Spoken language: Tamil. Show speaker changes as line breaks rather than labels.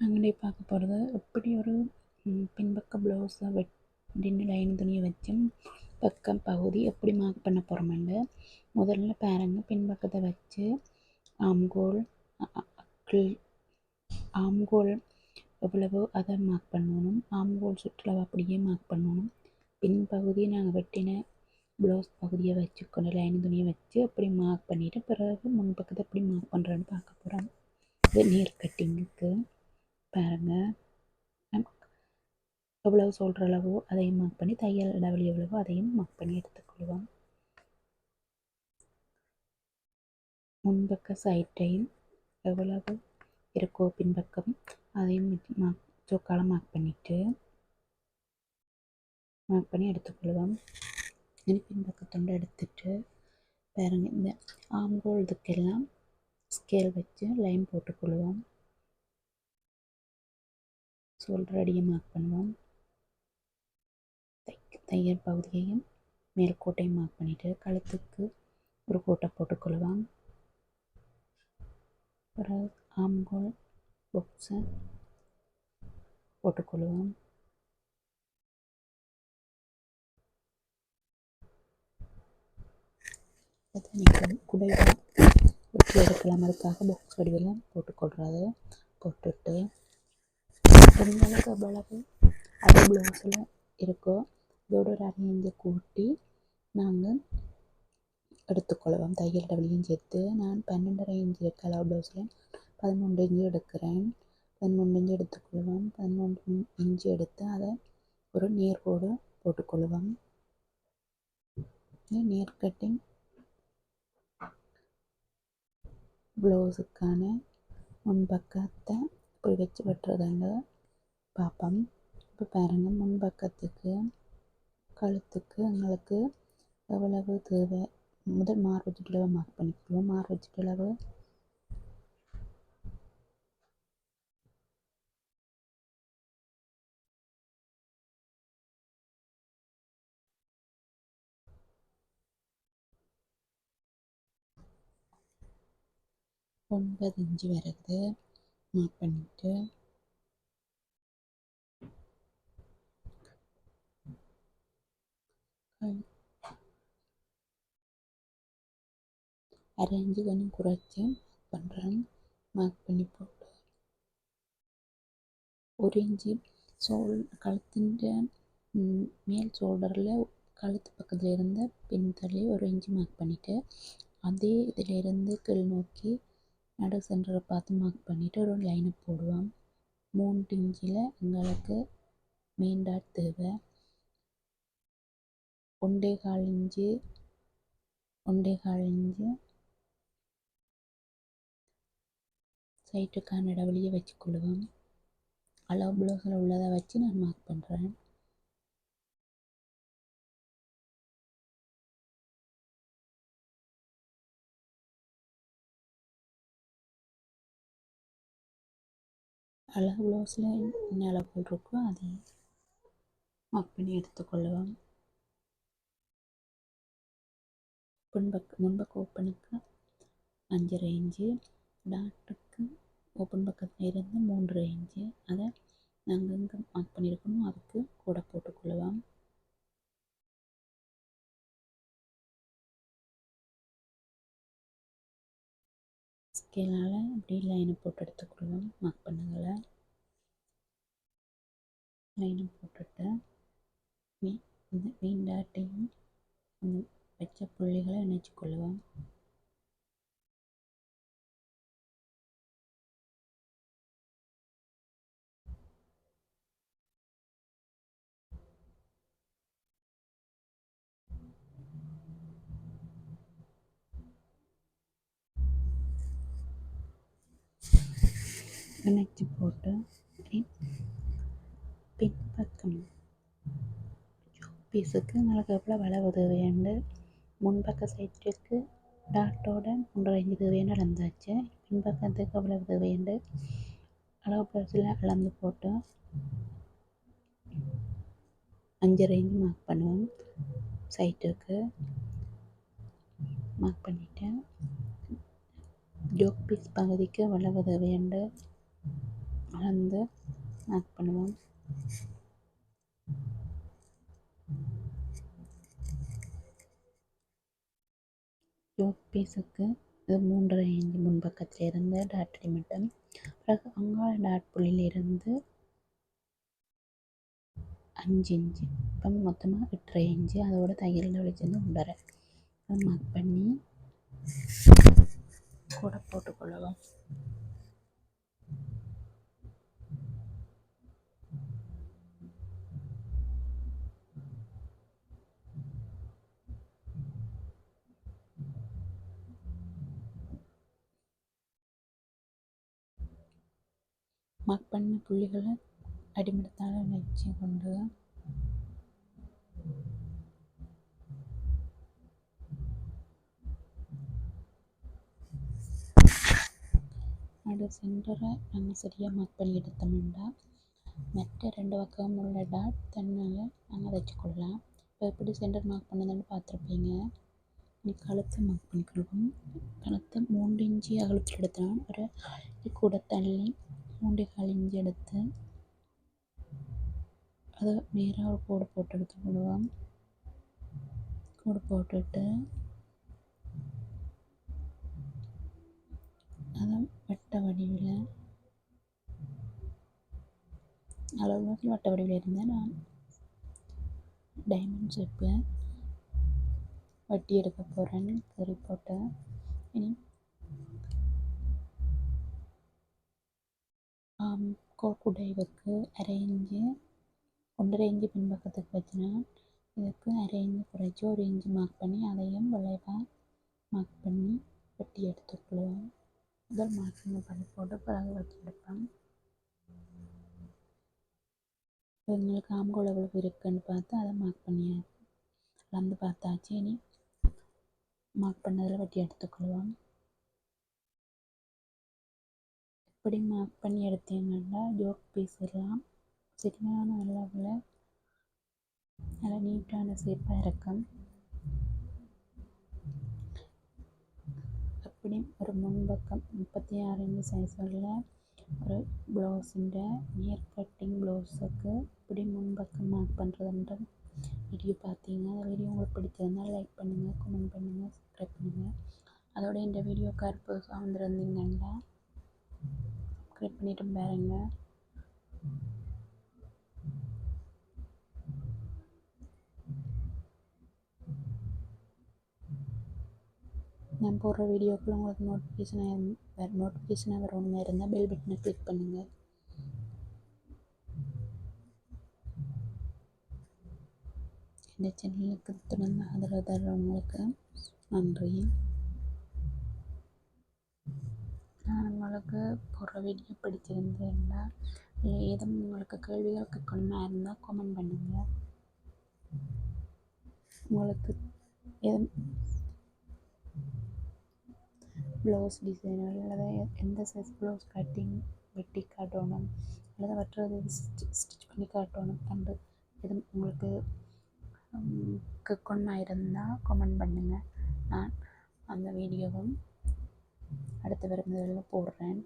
நாங்கள் பார்க்க போகிறது எப்படி ஒரு பின்பக்க ப்ளவுஸை வெட்டின்னு லைன் துணியை வச்சு பக்கம் பகுதி எப்படி மார்க் பண்ண போகிறோமெண்டு முதல்ல பாருங்கள் பின்பக்கத்தை வச்சு ஆம்கோல் அக்கிள் ஆம்கோல் எவ்வளவோ அதை மார்க் பண்ணணும். ஆம்கோல் சுற்றுலாவை அப்படியே மார்க் பண்ணணும். பின்பகுதியை நாங்கள் வெட்டின ப்ளவுஸ் பகுதியை வச்சுக்கணும் லைன் துணியை வச்சு அப்படி மார்க் பண்ணிவிட்டு பிறகு முன்பக்கத்தை எப்படி மார்க் பண்ணுறோன்னு பார்க்க போகிறோம் இது நீர் கட்டிங்குக்கு பாருங்கள் எவ்வளவு சொல்கிற அளவோ அதையும் மார்க் பண்ணி தையல் இடைவெளி எவ்வளவோ அதையும் மார்க் பண்ணி எடுத்துக்கொள்வோம். முன்பக்க சைட்டையும் எவ்வளவு இருக்கோ பின்பக்கம் அதையும் மார்க் சொக்கால மார்க் பண்ணிவிட்டு மார்க் பண்ணி எடுத்துக்கொள்வோம். இனி பின்பக்கத்தொண்டு எடுத்துட்டு பாருங்க இந்த ஆம்கோல் இதுக்கெல்லாம் ஸ்கேல் வச்சு லைன் போட்டுக்கொள்வோம். ஷோல்டர் அடியை மார்க் பண்ணுவோம். தையல் பகுதியையும் மேல் மார்க் பண்ணிவிட்டு கழுத்துக்கு ஒரு கோட்டை போட்டுக்கொள்வோம். அப்புறம் ஆம்கோல் பொக்ஸை போட்டுக்கொள்வோம். குடையில் வெற்றி வெட்டி எடுக்கலாம் அதுக்காக பாக்ஸ் வடிவில் போட்டுக்கொள்கிறது போட்டுட்டு எந்தளவுக்கு அவ்வளவு அது ப்ளவுஸில் இருக்கோ. இதோட ஒரு அரை இன்ச்சு கூட்டி நாங்கள் எடுத்துக்கொள்வோம். தையல் டபுளியும் சேர்த்து நான் பன்னெண்டரை இன்ச்சு கலர் ப்ளவுஸில் பதினொன்று இன்ச்சு எடுக்கிறேன். பதினொன்று இன்ச்சு எடுத்துக்கொள்வோம். பதினொன்று இஞ்சி எடுத்து அதை ஒரு நேர்கோடு போட்டுக்கொள்வோம். நேர் கட்டிங் ப்ளவுஸுக்கான முன்பக்கத்தை இப்படி வச்சு வெட்டுறதாங்க பார்ப்போம் இப்போ பாருங்கள் முன்பக்கத்துக்கு கழுத்துக்கு எங்களுக்கு எவ்வளவு தேவை? முதல் மார்பு சுற்றளவை மார்க் பண்ணிக்குவோம் மார்பு சுற்றளவு ஒன்பது இன்ச்சு வருது மார்க் பண்ணிவிட்டு அரை இன்ச்சு கொஞ்சம் குறைச்சி பண்ணுறேன் மார்க் பண்ணி போட்டு ஒரு இன்ச்சு சோல் கழுத்தின் மேல் ஷோல்டரில் கழுத்து பக்கத்தில் இருந்த பின்தள்ளி ஒரு இன்ச்சு மார்க் பண்ணிவிட்டு அதே இதிலிருந்து கீழ் நோக்கி நடு சென்டரை பார்த்து மார்க் பண்ணிவிட்டு ஒரு லைனை போடுவோம் மூன்று இன்ச்சில் எங்களுக்கு மெயின் டாட் தேவை ஒன்றே கால் இன்ச்சு ஒன்றே கால் இன்ச்சு. சைட்டுக்கான இடைவெளியை வச்சுக்கொள்ளுவோம் அளவு ப்ளவுஸில் உள்ளதை வச்சு நான் மார்க் பண்ணுறேன் அளவு ப்ளவுஸில் என்ன அளவுகள் இருக்கோ அதை மார்க் பண்ணி எடுத்துக்கொள்ளுவோம் பின்பக்க முன்பக்க ஓப்பனுக்கு அஞ்சு ரேஞ்சு டாட்டுக்கு ஓப்பன் பக்கத்தில் இருந்து மூன்று ரேஞ்சு அதை நாங்கள் எங்கே மார்க் பண்ணியிருக்கோமோ அதுக்கு கூட போட்டுக்கொள்ளலாம். ஸ்கேலால் இப்படி லைனை போட்டு எடுத்துக்கொள்வோம் மார்க் பண்ணதில் லைனை போட்டுட்டு மீ இந்த மீன் டாட்டையும் அந்த வச்ச புள்ளிகளை இணைச்சு கொள்ளுவோம். இணைச்சி போட்டு பின்பக்கம். பீஸுக்கு எங்களுக்கு எவ்வளோ வளவு தேவையாண்டு முன்பக்க சைட்டுக்கு டாட்டோட மூன்றரை இன்ச்சு தேவையான அளந்தாச்சு பின்பக்கத்துக்கு அவ்வளவு தேவையாண்டு அளவு பிளஸில் அளந்து போட்டு அஞ்சரை இன்ச்சு மார்க் பண்ணுவோம். சைட்டுக்கு மார்க் பண்ணிவிட்டேன் ஜோக் பீஸ் பகுதிக்கு அவ்வளவு தேவையாண்டு அளந்து மார்க் பண்ணுவோம். யோக் பீஸுக்கு இது மூன்றரை இன்ச் முன்பக்கத்தில் இருந்து டாட் அடி பிறகு அங்காள டாட் புள்ளியிலிருந்து அஞ்சு இன்ச்சு இப்போ மொத்தமாக எட்டரை இன்ச்சு அதோட தையல் வெளிச்சேர்ந்து ஒன்றரை. அதை மார்க் பண்ணி கூட போட்டுக்கொள்ளவும் மார்க் பண்ண புள்ளிகளை அடிமட்டத்தால் வச்சு கொண்டு நடு சென்டரை நம்ம சரியாக மார்க் பண்ணி எடுத்தோம்னா மற்ற ரெண்டு பக்கம் உள்ள டாட் தன்னால் நாங்கள் வச்சுக்கொள்ளலாம். இப்போ எப்படி சென்டர் மார்க் பண்ணதுன்னு பார்த்துருப்பீங்க. நீ கழுத்தை மார்க் பண்ணிக்கொள்வோம். கழுத்தை மூன்று இன்ச்சு அகலத்தில் எடுத்தோம் ஒரு கூட தள்ளி மூன்றே கழிஞ்சி எடுத்து அதை நேராக ஒரு கோடு போட்டு எடுத்துக்கொள்வோம் கோடு போட்டுட்டு அதை வட்ட வடிவில் அளவுக்கு வட்ட வடிவில் இருந்தேன் நான் டைமண்ட் ஷேப்பில் வட்டி எடுக்க போகிறேன்னு கறி போட்டேன். இனி குடைவுக்கு அரை இன்ச்சு ஒன்றரை இன்ச்சு பின்பக்கத்துக்கு வச்சுனா இதுக்கு அரை குறைச்சி ஒரு இன்ச்சு மார்க் பண்ணி அதையும் விளைவாக மார்க் பண்ணி வெட்டி எடுத்துக்கொள்வோம் முதல் மார்க்கிங் பண்ணி போட்டு பிறகு வெட்டி எடுப்பேன் எங்களுக்கு ஆம்கோல் எவ்வளவு இருக்குன்னு பார்த்து அதை மார்க் பண்ணியாச்சு. அளந்து பார்த்தாச்சு. இனி மார்க் பண்ணதில் வெட்டி எடுத்துக்கொள்வோம் எப்படி மார்க் பண்ணி எடுத்தீங்கன்னா ஜோக் பீஸ் எல்லாம் சரியான அளவில் நல்லா நீட்டான ஷேப்பாக இருக்கும் அப்படி ஒரு முன்பக்கம் முப்பத்தி ஆறு இன்ச் சைஸ் உள்ள ஒரு ப்ளவுஸிൻ്റെ நியர் கட்டிங் ப்ளவுஸுக்கு இப்படி முன்பக்கம் மார்க் பண்ணுறதுன்ற வீடியோ பார்த்தீங்க. அந்த வீடியோ உங்களுக்கு பிடிச்சிருந்தால் லைக் பண்ணுங்கள் கமெண்ட் பண்ணுங்கள் சப்ஸ்கிரைப் பண்ணுங்கள் அதோட இந்த வீடியோ கருப்பு வந்திருந்தீங்கன்னா சப்ஸ்கிரைப் பண்ணிட்டு பாருங்க. நான் போடுற வீடியோக்குள்ள உங்களுக்கு நோட்டிஃபிகேஷனாக நோட்டிஃபிகேஷனாக வரணுங்க இருந்தால் பெல் பட்டனை கிளிக் பண்ணுங்கள் இந்த சேனலுக்கு தொடர்ந்து ஆதரவு தர்றவங்களுக்கு நன்றி. நான் உங்களுக்கு போடுற வீடியோ பிடிச்சிருந்ததுன்னா இல்லை ஏதும் உங்களுக்கு கேள்விகள் கேட்கணுமா இருந்தால் கமெண்ட் பண்ணுங்கள் உங்களுக்கு எதுவும் ப்ளவுஸ் டிசைன் அல்லது எந்த சைஸ் ப்ளவுஸ் கட்டிங் வெட்டி காட்டணும் அல்லது வெட்டுறது ஸ்டிச் பண்ணி காட்டணும் அண்டு எதுவும் உங்களுக்கு கேட்கணுமா இருந்தால் கமெண்ட் பண்ணுங்கள் நான் அந்த வீடியோவும் அடுத்து வரும் இதில் போடுறேன்.